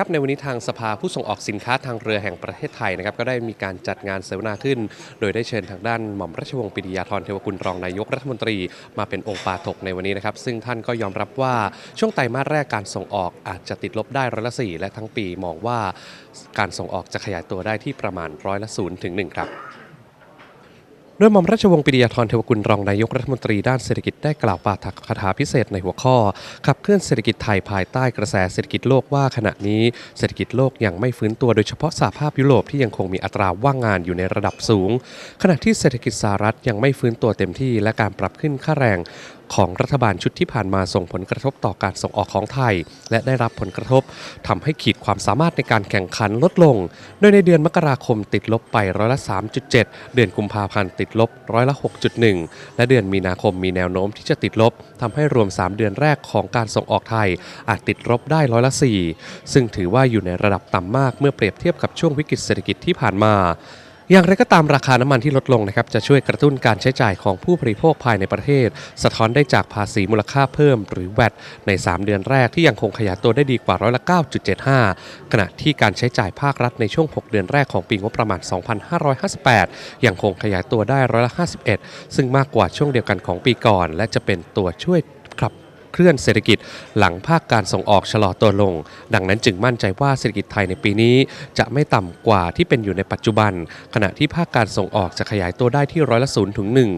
ครับในวันนี้ทางสภาผู้ส่งออกสินค้าทางเรือแห่งประเทศไทยนะครับก็ได้มีการจัดงานเสวนาขึ้น โดยได้เชิญทางด้านหม่อมราชวงศ์ปิยาธรเทวกุลรองนายกรัฐมนตรีมาเป็นองค์ปาถกในวันนี้นะครับ ซึ่งท่านก็ยอมรับว่าช่วงไตรมาสแรกการส่งออกอาจจะติดลบได้ร้อยละสี่และทั้งปีมองว่าการส่งออกจะขยายตัวได้ที่ประมาณร้อยละศูนย์ถึงหนึ่งครับ โดยหม่อมราชวงศ์ปิยาธรเทวกุลรองนายกรัฐมนตรีด้านเศรษฐกิจได้กล่าวปาฐกคาถาพิเศษในหัวข้อ ขับเคลื่อนเศรษฐกิจไทยภายใต้กระแสเศรษฐกิจโลกว่าขณะนี้เศรษฐกิจโลกยังไม่ฟื้นตัวโดยเฉพาะสหภาพยุโรปที่ยังคงมีอัตราว่างงานอยู่ในระดับสูง ขณะที่เศรษฐกิจสหรัฐยังไม่ฟื้นตัวเต็มที่และการปรับขึ้นค่าแรงของรัฐบาลชุดที่ผ่านมาส่งผลกระทบต่อการส่งออกของไทย และได้รับผลกระทบทำให้ขีดความสามารถในการแข่งขันลดลง โดยในเดือนมกราคมติดลบไปร้อยละ 3.7 เดือนกุมภาพันธ์ติดลบร้อยละ 6.1 และเดือนมีนาคมมีแนวโน้มที่จะติดลบทำให้รวม 3 เดือนแรกของการส่งออกไทย อาจติดลบได้ร้อยละ 4 ซึ่งถือว่าอยู่ในระดับต่ำมากเมื่อเปรียบเทียบกับช่วงวิกฤตเศรษฐกิจที่ผ่านมา อย่างไรก็ตามราคาน้ำมันที่ลดลงนะครับจะช่วยกระตุ้นการใช้จ่ายของผู้บริโภคภายในประเทศ สะท้อนได้จากภาษีมูลค่าเพิ่มหรือ VAT ใน 3 เดือนแรกที่ยังคงขยายตัวได้ดีกว่าร้อยละ 9.75 ขณะที่การใช้จ่ายภาครัฐในช่วง 6 เดือนแรกของปีงบประมาณ 2558 ยังคงขยายตัวได้ร้อยละ 51 ซึ่งมากกว่าช่วงเดียวกันของปีก่อน และจะเป็นตัวช่วยขับ เคลื่อนเศรษฐกิจหลังภาคการส่งออกชะลอตัวลง ดังนั้นจึงมั่นใจว่าเศรษฐกิจไทยในปีนี้จะไม่ต่ำกว่าที่เป็นอยู่ในปัจจุบัน ขณะที่ภาคการส่งออกจะขยายตัวได้ที่ร้อยละศูนย์ถึงหนึ่ง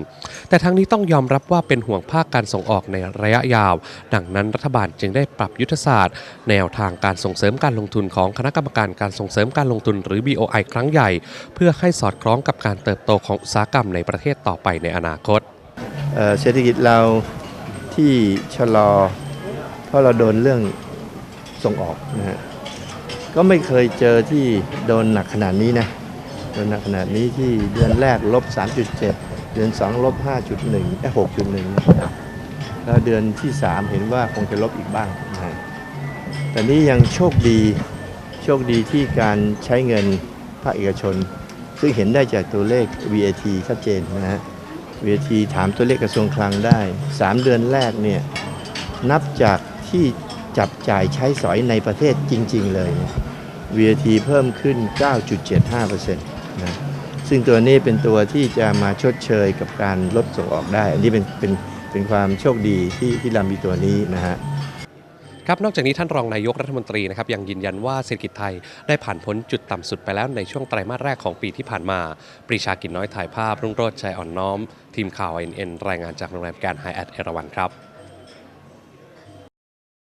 แต่ทั้งนี้ต้องยอมรับว่าเป็นห่วงภาคการส่งออกในระยะยาว ดังนั้นรัฐบาลจึงได้ปรับยุทธศาสตร์ แนวทางการส่งเสริมการลงทุนของคณะกรรมการการส่งเสริมการลงทุนหรือ BOI ครั้งใหญ่ เพื่อให้สอดคล้องกับการเติบโตของอุตสาหกรรมในประเทศต่อไปในอนาคตเอ่อเศรษฐกิจเรา ที่ชะลอ เพราะเราโดนเรื่องส่งออกนะฮะก็ไม่เคยเจอที่โดนหนักขนาดนี้นะโดนหนักขนาดนี้ที่เดือนแรกลบ 3.7 เดือน 2 ลบ 5.1เอ้6.1นะครับแล้วเดือนที่ 3 เห็นว่าคงจะลบอีกบ้างนะแต่นี้ยังโชคดีโชคดีที่การใช้เงินภาคเอกชน ซึ่งเห็นได้จากตัวเลข VAT ชัดเจนนะฮะ เวทีถามตัวเลขกระทรวงคลังได้ 3 เดือนแรกเนี่ยนับจากที่จับจ่ายใช้สอยในประเทศจริง ๆ เลยเวทีเพิ่มขึ้น 9.75%นะซึ่งตัวนี้เป็นตัวที่จะมาชดเชยกับการลดส่งออกได้ อันนี้เป็นเป็นเป็นความโชคดีที่ที่เรามีตัวนี้นะฮะ ครับนอกจากนี้ท่านรองนายกรัฐมนตรีนะครับยังยืนยันว่าเศรษฐกิจไทยได้ผ่านพ้นจุดต่ำสุดไปแล้วในช่วงไตรมาสแรกของปีที่ผ่านมา ปรีชากินน้อยถ่ายภาพรุ่งโรจน์ชัยอ่อนน้อม ทีมข่าว NN รายงานจากโรงแรมแกรนด์ไฮแอทเอราวันครับ